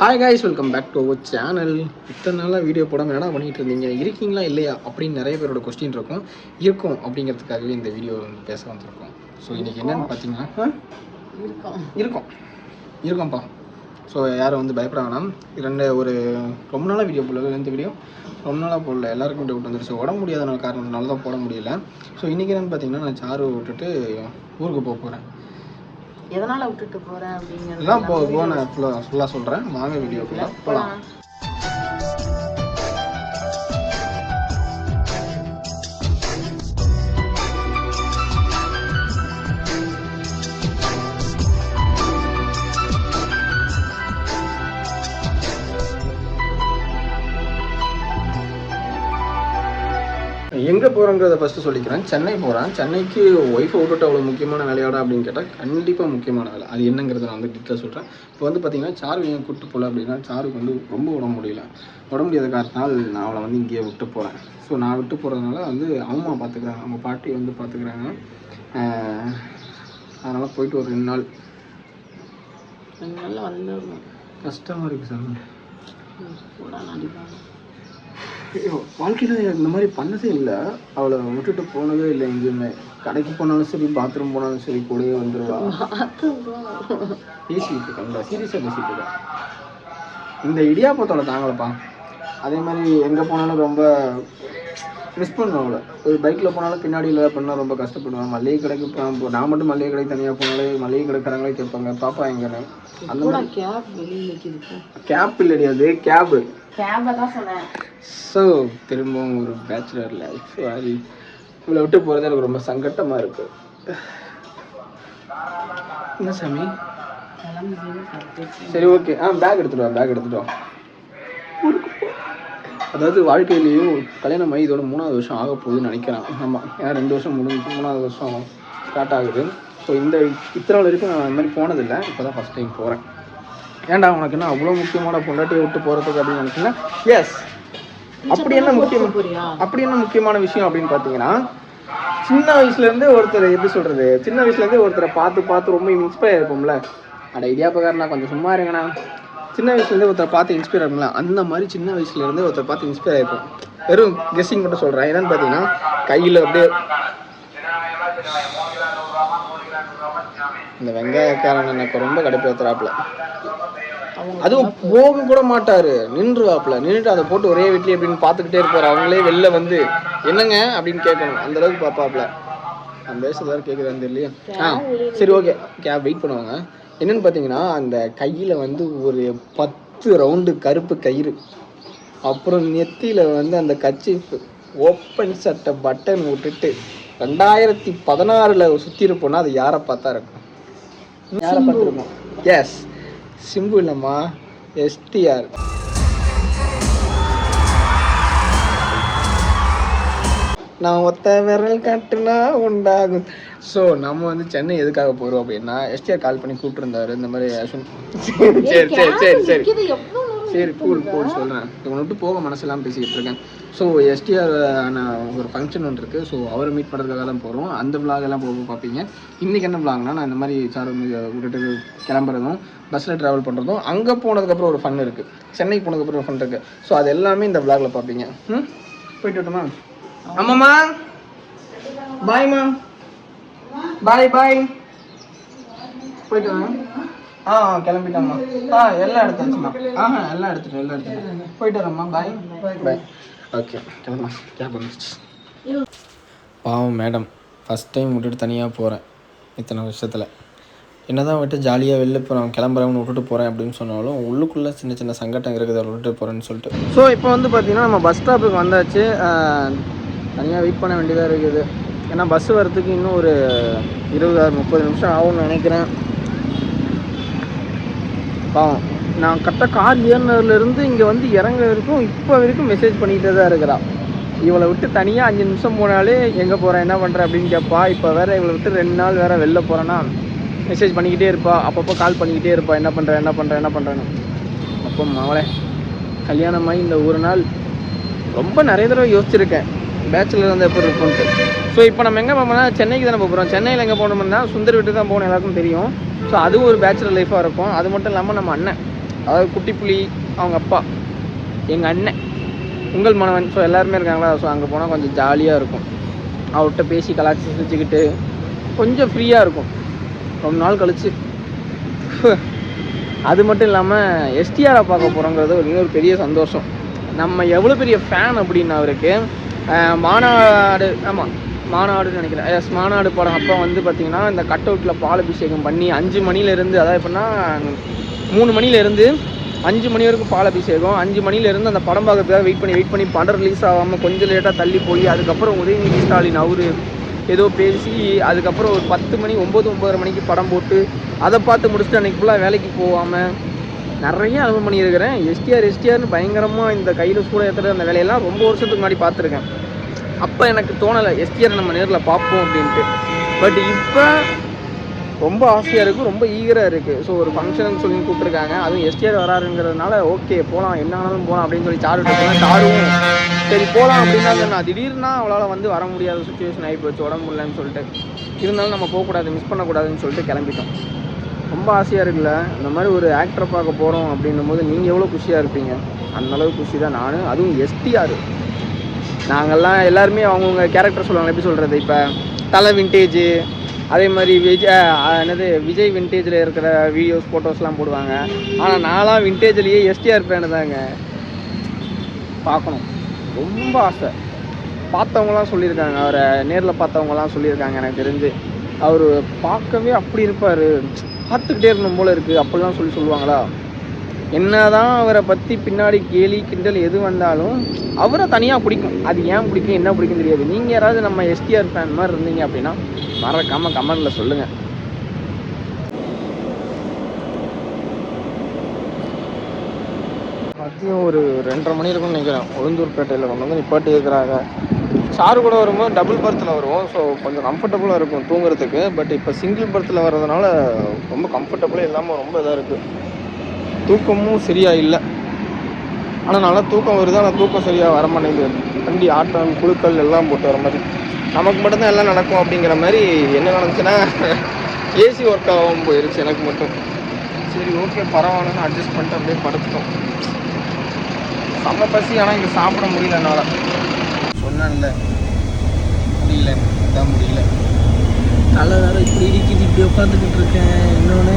Hi guys welcome back to our channel இத்தனை நாளாக video போடாமல் என்னடா பண்ணிட்டு இருந்தீங்க? இருக்கீங்களா இல்லையா? அப்படின்னு நிறைய பேரோட கொஸ்டின் இருக்கும். இருக்கும் அப்படிங்கிறதுக்காகவே இந்த வீடியோ வந்து பேச வந்திருக்கோம். ஸோ இன்னைக்கு என்னன்னு பார்த்தீங்கன்னா இருக்கும். இருக்கோம்ப்பா ஸோ யாரும் வந்து பயப்பட வேணாம். ரெண்டு ஒரு ரொம்ப நாளாக வீடியோ போடல. இந்த வீடியோ ரொம்ப நாளாக போடல. எல்லாருக்கும் டவுட் வந்துருச்சு. உடம்பு முடியாத காரணத்தினால தான் போட முடியல. ஸோ இன்றைக்கி என்னன்னு பார்த்தீங்கன்னா நான் சாரு விட்டுட்டு ஊருக்கு போக போகிறேன் எதனால விட்டுட்டு போறேன் அப்படிங்கிறது இதெல்லாம் போ போக நான் ஃபுல்லாக ஃபுல்லாக சொல்கிறேன் வாங்க வீடியோக்குள்ள போகலாம் எங்கே போகிறோங்கிறத ஃபஸ்ட்டு சொல்லிக்கிறேன். சென்னை போகிறேன் சென்னைக்கு ஒய்ஃபை விட்டுட்டு அவ்வளோ முக்கியமான வேலையோட அப்படின்னு கேட்டால் கண்டிப்பாக முக்கியமான வேலை. அது என்னங்கிறத நான் வந்து டீட்டெயில் சொல்கிறேன் இப்போ வந்து பார்த்தீங்கன்னா சாரு ஏன் கூப்பிட்டு போகல அப்படின்னா சாருக்கு வந்து ரொம்ப உடம்பு முடியல. உடம்பு முடியாத காரணத்தினால் நான் அவளை வந்து இங்கேயே விட்டு போகிறேன் ஸோ நான் விட்டு போகிறதுனால வந்து அம்மா பார்த்துக்கிறாங்க அவங்க பாட்டி வந்து பார்த்துக்கிறாங்க அதனால் போயிட்டு ஒரு ரெண்டு நாள். ரெண்டு நாள்ல வந்துடணும். கஷ்டமாக இருக்குது சார். ஐயோ வாழ்க்கையில் இந்த மாதிரி பண்ணதே இல்லை அவளை விட்டுட்டு போனதே இல்லை எங்கேயுமே. கடைக்கு போனாலும் சரி பாத்ரூம் போனாலும் சரி கூடயே வந்துடுவா பேசிக்கிட்டு இருக்கேன்ல சீரியஸாக பேசிகிட்டு இருக்கேன் இந்த இடியாப்பத்தோட தாங்களப்பா அதே மாதிரி எங்கே போனாலும் ரொம்ப மிஸ் பண்ணுவேன் அவளை. ஒரு பைக்கில் போனாலும் பின்னாடி இல்லை பண்ணால் ரொம்ப கஷ்டப்படுவேன். மளிகை கடைக்கு போ நான் மட்டும் மளிகை கடைக்கு தனியாக போனாலே மளிகை கடைக்காரங்களே கேட்பாங்க. பாப்பா எங்கன்னு அந்த கூட கேப் வெளியில கேப் இல்லடி அது கேபு கேபை தான் சொன்னேன். ஸோ திரும்பவும் ஒரு பேச்சுலர் லைஃப் அது இவளை விட்டு போகிறது எனக்கு ரொம்ப சங்கட்டமாக இருக்கு. என்ன சாமி? சரி ஓகே ஆ பேக் எடுத்துட்டு வா பேக் எடுத்துட்டு வா. அதாவது வாழ்க்கையிலையும் கல்யாணம் ஆகி இதோட மூணாவது வருஷம் ஆக போகுதுன்னு நினைக்கிறேன். ஆமாம் ஏன்னா ரெண்டு வருஷம் முடிஞ்சு மூணாவது வருஷம் ஸ்டார்ட் ஆகுது. ஸோ இந்த இத்தனை நாள் வரைக்கும் நான் அந்த மாதிரி போனதில்லை. இப்போ தான் ஃபஸ்ட் டைம் போகிறேன் ஏன்டா உனக்கு என்ன அவ்வளோ முக்கியமான பொண்டாட்டியை விட்டு போகிறதுக்கு அப்படின்னு நினச்சிங்கன்னா எஸ் அப்படி என்ன முக்கியம் அப்படி என்ன முக்கியமான விஷயம் அப்படின்னு பார்த்தீங்கன்னா சின்ன வயசுலேருந்தே ஒருத்தர் எப்படி சொல்கிறது சின்ன வயசுலேருந்தே ஒருத்தரை பார்த்து பார்த்து ரொம்ப இன்ஸ்பயர் இருப்போம்ல அட இடியாப்பக்காரனா கொஞ்சம் சும்மா இருங்கண்ணா. சின்ன வயசுலேருந்தே ஒருத்தரை பார்த்து இன்ஸ்பயர் ஆகுங்களா? அந்த மாதிரி சின்ன வயசுலேருந்தே ஒருத்தரை பார்த்து இன்ஸ்பயர் ஆகிருப்போம் வெறும் கெஸ்ஸிங் மட்டும் சொல்கிறேன் என்னன்னு பார்த்தீங்கன்னா கையில் அப்படியே இந்த வெங்காயக்காரன் எனக்கு ரொம்ப கடுப்பேற்றுறாப்புல அதுவும் போக கூட மாட்டாரு. நின்றுவாப்புல. நின்றுட்டு அதை போட்டு ஒரே வீட்லயே அப்படின்னு பார்த்துக்கிட்டே இருப்பாரு. அவங்களே வெளில வந்து என்னங்க? அப்படின்னு கேட்கணும். அந்த அளவுக்கு பார்ப்பாப்புல. அந்த வயசுல எல்லாரும் கேட்குறான்னு தெரியலையா. ஆ சரி ஓகே கேப் வெயிட் பண்ணுவாங்க. என்னன்னு பார்த்தீங்கன்னா அந்த கையில் வந்து ஒரு பத்து ரவுண்டு கருப்பு கயிறு. அப்புறம் நெத்தியில வந்து அந்த கச்சிப்பு ஓப்பன் சட்டை பட்டன் விட்டுட்டு ரெண்டாயிரத்தி பதினாறுல சுற்றி இருப்போம்னா அது யாரை பார்த்தா இருக்கும்? யாரை பார்த்துருக்கோம் எஸ் சிம்பு இல்லைம்மா. எஸ்டிஆர் நான் ஒத்த விரல் காட்டுனா உண்டாகும். ஸோ நம்ம வந்து சென்னை எதுக்காக போகிறோம் அப்படின்னா எஸ்டிஆர் கால் பண்ணி கூப்பிட்டுருந்தாரு. இந்த மாதிரி சரி சரி சரி சரி. சரி கூல் கூல் சொல்கிறேன் இவனை விட்டு போக மனசெல்லாம் பேசிக்கிட்டு இருக்கேன். ஸோ எஸ்டிஆர் ஒரு ஃபங்க்ஷன் ஒன்று இருக்குது ஸோ அவரை மீட் பண்ணுறதுக்காக தான் போகிறோம் அந்த vlog எல்லாம் போக பார்ப்பீங்க. இன்றைக்கி என்ன vlogனா நான் இந்த மாதிரி சார் விட்டுட்டு கிளம்புறதும் பஸ்ஸில் ட்ராவல் பண்ணுறதும் அங்கே போனதுக்கப்புறம் ஒரு ஃபன் இருக்குது சென்னைக்கு போனதுக்கப்புறம் ஒரு ஃபன் இருக்குது ஸோ அது எல்லாமே இந்த vlogல பார்ப்பீங்க. ம்? போயிட்டு வரட்டுமா? ஆமாம்மா பாய்மா பாய் பாய் போயிட்டு வாங்க ஆ கிளம்பிட்டோம்மா. ஆ எல்லாம் எடுத்தாச்சும்மா ஆஹா எல்லாம் எடுத்துட்டோம் எல்லாம் எடுத்துட்டோம். போயிட்டு வரேம்மா பாய் பாய் ஓகே கிளம்பா கேப் வந்துருச்சு. பாவம் மேடம் ஃபஸ்ட் டைம் விட்டுட்டு தனியாக போகிறேன் இத்தனை வருஷத்தில். என்னதான் விட்டு ஜாலியாக வெளில போகிறோம் கிளம்புறவனு விட்டுட்டு போகிறேன் அப்படின்னு சொன்னாலும் உள்ளுக்குள்ளே சின்ன சின்ன சங்கடம் இருக்குது அதை விட்டுட்டு போகிறேன்னு சொல்லிட்டு. ஸோ இப்போ வந்து பார்த்தீங்கன்னா நம்ம பஸ் ஸ்டாப்புக்கு வந்தாச்சு. தனியாக வெயிட் பண்ண வேண்டியதாக இருக்குது. ஏன்னா பஸ் வரதுக்கு இன்னும் ஒரு இருபது முப்பது நிமிஷம் ஆகும்னு நினைக்கிறேன். பாவம். நான் கரெக்டாக கார் ஏறினதுலேருந்து இங்கே வந்து இறங்க வரைக்கும் இப்போ வரைக்கும் மெசேஜ் பண்ணிகிட்டே தான் இருக்கிறான் இவளை விட்டு தனியாக அஞ்சு நிமிஷம் போனாலே எங்கே போகிறேன் என்ன பண்ணுற அப்படின்னு கேட்பா இப்போ வேறு இவளை விட்டு ரெண்டு நாள் வேறு வெளில போகிறேன்னா மெசேஜ் பண்ணிக்கிட்டே இருப்பா. அப்பப்போ கால் பண்ணிக்கிட்டே இருப்பா. என்ன பண்ணுற என்ன பண்ணுற என்ன பண்ணுறேன்னு அப்போ அவளே கல்யாணமாகி இந்த ஒரு நாள் ரொம்ப நிறைய தடவை யோசிச்சிருக்கேன். பேச்சுலர் வந்து எப்படி இருக்கும்ட்டு ஸோ இப்போ நம்ம எங்கே போகணும்னா சென்னைக்கு தானே போகிறோம் சென்னையில் எங்கே போகணும்னா சுந்தர் வீட்டு தான் போகணும் எல்லாருக்கும் தெரியும். ஸோ அதுவும் ஒரு பேச்சுலர் லைஃபாக இருக்கும். அது மட்டும் இல்லாமல் நம்ம அண்ணன் அதாவது குட்டி புலி அவங்க அப்பா எங்கள் அண்ணன் உங்கள் மனவன் ஸோ எல்லாருமே இருக்காங்களா? ஸோ அங்கே போனால் கொஞ்சம் ஜாலியாக இருக்கும். அவர்கிட்ட பேசி கலாச்சி சிரிச்சுக்கிட்டு கொஞ்சம் ஃப்ரீயாக இருக்கும். ரொம்ப நாள் கழிச்சு. அது மட்டும் இல்லாமல் எஸ்டிஆரை பார்க்க போகிறோங்கிறது ஒரு பெரிய சந்தோஷம். நம்ம எவ்வளோ பெரிய ஃபேன் அப்படின்னு அவருக்கு மாநாடு ஆமாம் மாநாடுன்னு நினைக்கிறேன். எஸ் மாநாடு படம். அப்போ வந்து பார்த்திங்கன்னா இந்த கட் அவுட்டில் பால் அபிஷேகம் பண்ணி அஞ்சு மணிலேருந்து அதாவது எப்படின்னா மூணு மணிலேருந்து அஞ்சு மணி வரைக்கும் பால் அபிஷேகம். அஞ்சு மணிலேருந்து அந்த படம் பார்க்கறதுக்காக வெயிட் பண்ணி வெயிட் பண்ணி படம் ரிலீஸ் ஆகாமல் கொஞ்சம் லேட்டாக தள்ளி போய் அதுக்கப்புறம் உதயநிதி ஸ்டாலின் அவர் ஏதோ பேசி அதுக்கப்புறம் ஒரு பத்து மணி ஒம்பது ஒம்பதரை மணிக்கு படம் போட்டு அதை பார்த்து முடிச்சுட்டு அன்றைக்கி ஃபுல்லாக வேலைக்கு போகாமல் நிறைய அனுபவம் பண்ணியிருக்கிறேன். எஸ்டிஆர் எஸ்டிஆர்னு பயங்கரமாக இந்த கையில் சூட ஏற்றுற அந்த வேலையெல்லாம் ரொம்ப வருஷத்துக்கு முன்னாடி பார்த்துருக்கேன். அப்போ எனக்கு தோணலை எஸ்டிஆர் நம்ம நேரில் பார்ப்போம் அப்படின்ட்டு. பட் இப்போ ரொம்ப ஆசையாக இருக்குது ரொம்ப ஈகராக இருக்குது ஸோ ஒரு ஃபங்க்ஷனுக்கு சொல்லி கூப்பிட்ருக்காங்க அதுவும் எஸ்டிஆர் வராருங்கிறதுனால ஓகே போகலாம் என்ன ஆனாலும் போகலாம் அப்படின்னு சொல்லி சாரு போனால் சாருவும் சரி போகலாம் அப்படின்னா நான் திடீர்னா அவளால் வந்து வர முடியாத சுச்சுவேஷன் ஆகி போச்சு உடம்பு இல்லைன்னு சொல்லிட்டு. இருந்தாலும் நம்ம போகக்கூடாது மிஸ் பண்ணக்கூடாதுன்னு சொல்லிட்டு கிளம்பிட்டோம். ரொம்ப ஆசையாக இருக்குல்ல? இந்த மாதிரி ஒரு ஆக்டரை பார்க்க போகிறோம் அப்படின்னும் போது நீங்கள் எவ்வளோ குஷியாக இருப்பீங்க? அந்தளவு குஷி தான் நான். அதுவும் எஸ்டிஆர் நாங்கள்லாம் எல்லாருமே அவங்கவுங்க கேரக்டர் சொல்லுவாங்க எப்படி சொல்கிறது இப்போ தலை வின்டேஜு அதே மாதிரி விஜய் என்னது விஜய் விண்டேஜில் இருக்கிற வீடியோஸ் ஃபோட்டோஸ்லாம் போடுவாங்க. ஆனால் நான்லாம் விண்டேஜ்லேயே எஸ்டிஆர் ஃபேனு தாங்க. பார்க்கணும். ரொம்ப ஆசை. பார்த்தவங்களாம் சொல்லியிருக்காங்க. அவரை நேரில் பார்த்தவங்கலாம் சொல்லியிருக்காங்க எனக்கு தெரிஞ்சு. அவர் பார்க்கவே அப்படி இருப்பார். பார்த்துக்கிட்டே இருக்கணும் போல இருக்குது அப்படிலாம் சொல்லி சொல்லுவாங்களா? என்னதான் அவரை பற்றி பின்னாடி கேலி கிண்டல் எது வந்தாலும் அவரை தனியாக பிடிக்கும். அது ஏன் பிடிக்கும் என்ன பிடிக்கும் தெரியாது. நீங்கள் யாராவது நம்ம எஸ்டிஆர் ஃபேன் மாதிரி இருந்தீங்க அப்படின்னா மறக்காமல் கமெண்டில் சொல்லுங்கள் மதியம் ஒரு ரெண்டரை மணி இருக்கும்னு நினைக்கிறேன். உளுந்தூர்பேட்டையில் கொண்டு வந்து நிப்பாட்டி இருக்கிறாங்க சாரு கூட வரும்போது டபுள் பர்த்தில் வருவோம். ஸோ கொஞ்சம் கம்ஃபர்டபுளாக இருக்கும் தூங்குறதுக்கு. பட் இப்போ சிங்கிள் பர்த்தில் வர்றதுனால ரொம்ப கம்ஃபர்டபுளாக இல்லாமல் ரொம்ப இதாக இருக்குது தூக்கமும் சரியாக இல்லை. ஆனால் நல்லா தூக்கம் வருது. ஆனால் தூக்கம் சரியாக வர மாட்டேங்குது. வண்டி ஆட்டம் குழுக்கள் எல்லாம் போட்டு வர மாதிரி. நமக்கு மட்டும்தான் எல்லாம் நடக்கும் அப்படிங்கிற மாதிரி என்ன நடந்துச்சுன்னா ஏசி ஒர்க் ஆகாமல் போயிருச்சு எனக்கு மட்டும். சரி ஓகே பரவாயில்லன்னு அட்ஜஸ்ட் பண்ணிட்டு அப்படியே படுத்துட்டோம். செம்ம பசி ஆனால் இங்கே சாப்பிட முடியல என்னால். சொன்னேன்ல முடியல அதான் முடியல. தலை வேறு இப்படி இடிக்குது இப்படி உட்காந்துக்கிட்டு இருக்கேன். இன்னொன்று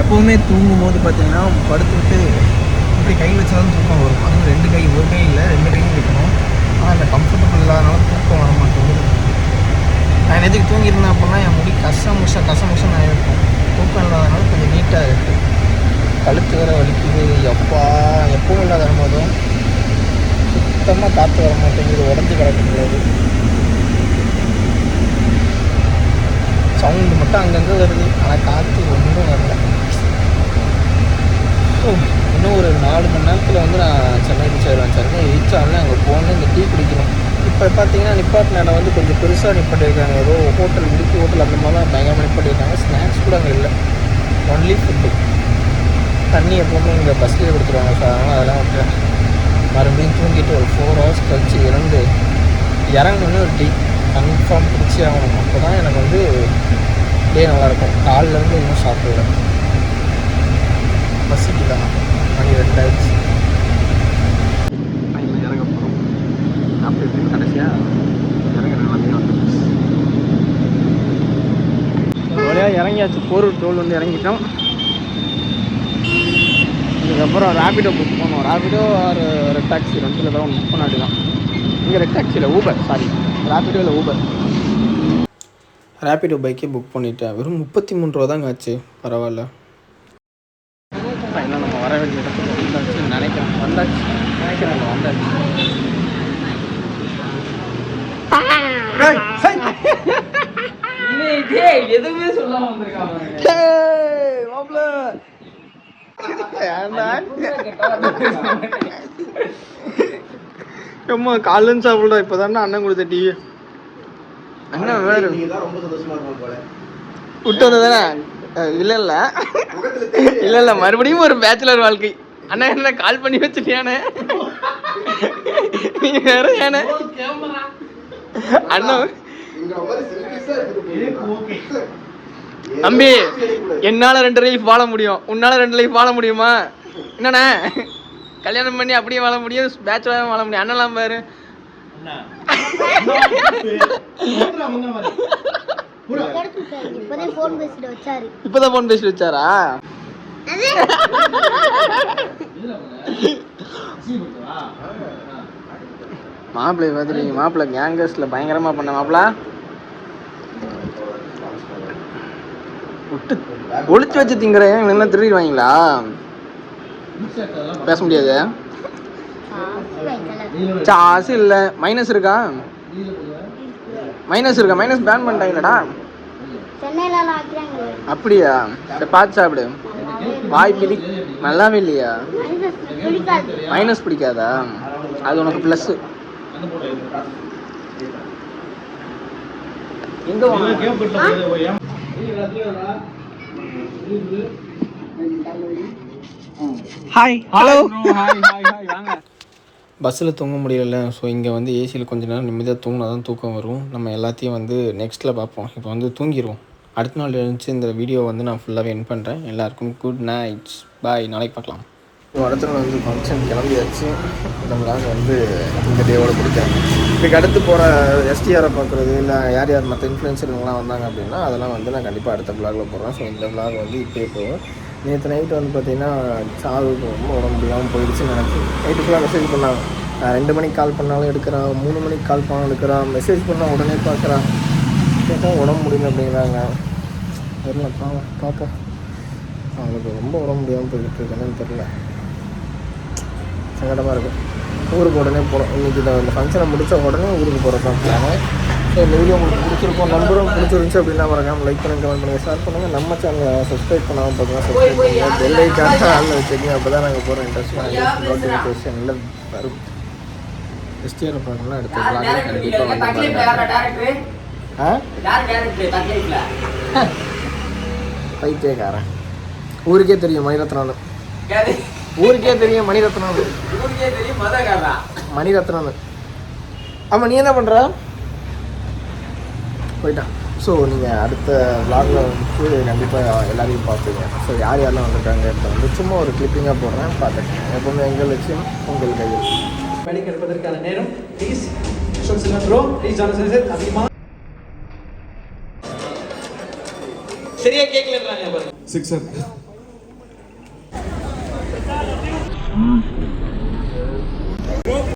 எப்போவுமே தூங்கும் போது பார்த்தீங்கன்னா படுத்துக்கிட்டு இப்படி கை வச்சாலும் தூக்கம் வரும். அதுவும் ரெண்டு கை ஒரு கை இல்லை ரெண்டு கையும் வைக்கணும் ஆனால் அந்த கம்ஃபர்டபுள் இல்லாதனால தூக்கம் வர மாட்டேங்குது. நான் எதுக்கு தூங்கியிருந்தேன் அப்படின்னா என் முடி கச முச கச நான் ஆகிருக்கும் தூக்கம் இல்லாதனால கொஞ்சம் நீட்டாக இருக்குது கழுத்து வேற வலிக்குது. எப்பா சுத்தமாக காற்று வர மாட்டேங்குது உடஞ்சி கிடக்கும்போது சவுண்டு மட்டும் அங்கங்கே வருது ஆனால் காற்று ஒன்றும் வரல. இன்னும் ஒரு நாலு மணி நேரத்தில் வந்து நான் சென்னை ரீச் சென்னை ரீச் ஆனால் அங்கே போகணும் இந்த டீ குடிக்கணும். இப்போ பார்த்தீங்கன்னா நிப்பாட்டின இடம் வந்து கொஞ்சம் பெருசாக நிப்பாட்டியிருக்காங்க. ஏதோ ஹோட்டல் இடுக்கி ஹோட்டல் அந்த மாதிரிலாம் பயங்கரமாக நிப்பாட்டியிருக்காங்க. ஸ்நாக்ஸ் கூட அங்கே இல்லை. ஒன்லி ஃபுட்டு தண்ணி எப்பவுமே இங்கே பஸ்லேயே கொடுத்துருவாங்க சார். அதனால் அதெல்லாம் விட்டுறேன். மறுபடியும் தூங்கிட்டு ஒரு ஃபோர் ஹவர்ஸ் கழிச்சு இறந்து இறங்கணுன்னு ஒரு டீ கன்ஃபார்ம் பிடிச்சி ஆகணும். அப்போ தான் எனக்கு வந்து டே நல்லாயிருக்கும். காலிலேருந்து இன்னும் சாப்பிடல. பசிக்குதா மணி ரெண்டாயிடுச்சு. இறங்க போகிறோம் அப்படி இப்படின்னு கடைசியாக இறங்குற நிலைமையாக வந்துடுச்சு வழியாக இறங்கியாச்சு. போர் டோல் வந்து இறங்கிட்டோம். இதுக்கப்புறம் ரேபிடோ புக் பண்ணோம். ரேபிடோ ஒரு ரெட் டாக்ஸி ரெண்டில் தான் புக் பண்ணாடி தான். இங்கே ரெட் டாக்ஸியில் ஊபர் சாரி ரேபிடோ இல்லை ஊபர் ரேபிடோ பைக்கே புக் பண்ணிட்டேன். வெறும் முப்பத்தி மூணு ரூபா தாங்க ஆச்சு. பரவாயில்ல. இன்னும் நம்ம வர வேண்டிய இடத்துக்கு வந்தாச்சு நினைக்கிறேன். வந்தாச்சு. நினைக்கிறேன் வந்தாச்சு. எதுவுமே சொல்லாம வந்திருக்காங்க அம்மா காலன்னு சாப்பிடல இப்போதானே அண்ணன் கொடுத்த டீ அண்ணன் வேறு. ரொம்ப சந்தோஷமா இருக்கும் போல. விட்டு வந்ததானே? இல்லை இல்லை. இல்லை இல்லை மறுபடியும் ஒரு பேச்சுலர் வாழ்க்கை. அண்ணா என்ன கால் பண்ணி வச்சுட்டியானே? நீ வேற ஏனே? அண்ணா இங்க மாதிரி செல்ஃபிஸா இருக்குது தம்பி என்னால ரெண்டு லைஃப் வாழ முடியும். உன்னால ரெண்டு லைஃப் வாழ முடியுமா? என்னண்ணே? கல்யாணம் பண்ணி அப்படியே வாழ முடியும் பேச்சுலர் வாழ முடியும். அண்ணெல்லாம் பாரு. இப்பதான் போன் பேசிட்டு வச்சாரா? மாப்பிள்ளை பார்த்துருக்கீங்க மாப்பிள்ளை கேங்கர்ஸ்ல பயங்கரமா பண்ண மாப்பிள்ள விட்டு ஒளிச்சு வச்சு திங்குறேன். இவங்க எல்லாம் திருடிடுவாங்களா? பேச முடியாது. காசு இல்ல. மைனஸ் இருக்கா? மைனஸ் இருக்கா? மைனஸ் பேன் வைக்கிறாங்க அப்படியா? சரி பார்த்து சாப்பிடு. வாய் பிடி நல்லாவே இல்லையா? மைனஸ் பிடிக்காது? மைனஸ் பிடிக்காதா அது உனக்கு ப்ளஸ் எங்க hi hello hi hi hi வாங்க. பஸ்ஸில் தூங்க முடியல ஸோ இங்கே வந்து ஏசியில் கொஞ்ச நேரம் நிம்மதியாக தூங்கினா தான் தூக்கம் வரும். நம்ம எல்லாத்தையும் வந்து நெக்ஸ்ட்டில் பார்ப்போம். இப்போ வந்து தூங்கிடுவோம் அடுத்த நாள் எழுந்துச்சு இந்த வீடியோ வந்து நான் ஃபுல்லாகவே என் பண்ணுறேன் எல்லாருக்கும் குட் நைட்ஸ் பாய் நாளைக்கு பார்க்கலாம். அடுத்த நாள் வந்து ஃபங்க்ஷன் கிளம்பியாச்சு. நம்மளால வந்து இந்த டேவோட பிடிக்கும் இதுக்கு அடுத்து போகிற எஸ்டிஆரை பார்க்குறது இல்லை யார் யார் மற்ற இன்ஃப்ளூயன்சருங்களாம் வந்தாங்க அப்படின்னா அதெல்லாம் வந்து நான் கண்டிப்பாக அடுத்த பிளாகில் போடுறேன். ஸோ இந்த பிளாக் வந்து இப்போயே போகும். நேற்று நைட்டு வந்து பார்த்தீங்கன்னா சாவுக்கு ரொம்ப உடம்பு முடியாமல் போயிடுச்சுன்னு நினச்சி நைட்டு ஃபுல்லாக மெசேஜ் பண்ணாங்க. ரெண்டு மணிக்கு கால் பண்ணாலும் எடுக்கிறான் மூணு மணிக்கு கால் பண்ணாலும் எடுக்கிறான் மெசேஜ் பண்ணால் உடனே பார்க்குறான் கேட்டால் உடம்பு முடியல அப்படிங்கிறாங்க. தெரியல பாவம் பார்ப்போம் அவங்களுக்கு ரொம்ப உடம்பு முடியாமல் போயிட்டு இருக்கேன்னு தெரியல. சங்கடமாக இருக்கும் ஊருக்கு உடனே போகிறோம் இன்றைக்கி இந்த ஃபங்க்ஷனை முடித்த உடனே ஊருக்கு போகிறது தான் பிளானு ஸோ இந்த வீடியோ உங்களுக்கு பிடிச்சிருக்கோம் நம்பரும் பிடிச்சிருந்துச்சு அப்படின்னா மறக்காம லைக் பண்ணுங்க கமெண்ட் பண்ணுங்கள் ஷேர் பண்ணுங்கள் நம்ம சேனலை சப்ஸ்கிரைப் பண்ணாமல் பார்த்தீங்கன்னா சப்ஸ்கிரைப் பண்ணுங்கள் பெல் ஐக்கான ஆளில் வச்சுக்கோங்க. அப்போ தான் நாங்கள் போகிற இன்ட்ரெஸ்ட் நோட்டிஃபிகேஷனில் வரும். எஸ்டிஆர் பார்க்கலாம் அடுத்த பிளாக்ல கண்டிப்பாக வந்து பாருங்க ஆ? பைத்தியக்காரன். ஊருக்கே தெரியும் மணிரத்னான்னு ஊருக்கே தெரியும் மணிரத்னான்னு மணிரத்னான்னு ஆமாம் நீ என்ன பண்ணுற போயிட்டான். ஸோ நீங்கள் அடுத்த vlogல வந்து கண்டிப்பாக எல்லாரையும் பார்ப்பீங்க. ஸோ யார் யாரெல்லாம் வந்திருக்காங்க வந்து சும்மா ஒரு கிளிப்பிங்காக போடுறேன் பார்த்துக்கேன் எப்பவுமே எங்கள் லட்சியம் உங்கள் கையில். படி கற்பதற்கான நேரம். ப்ளீஸ் ப்ரோ அதிகமாக சரியா கேட்கலன்றாங்க பாருங்க. Sixer Mm-hmm.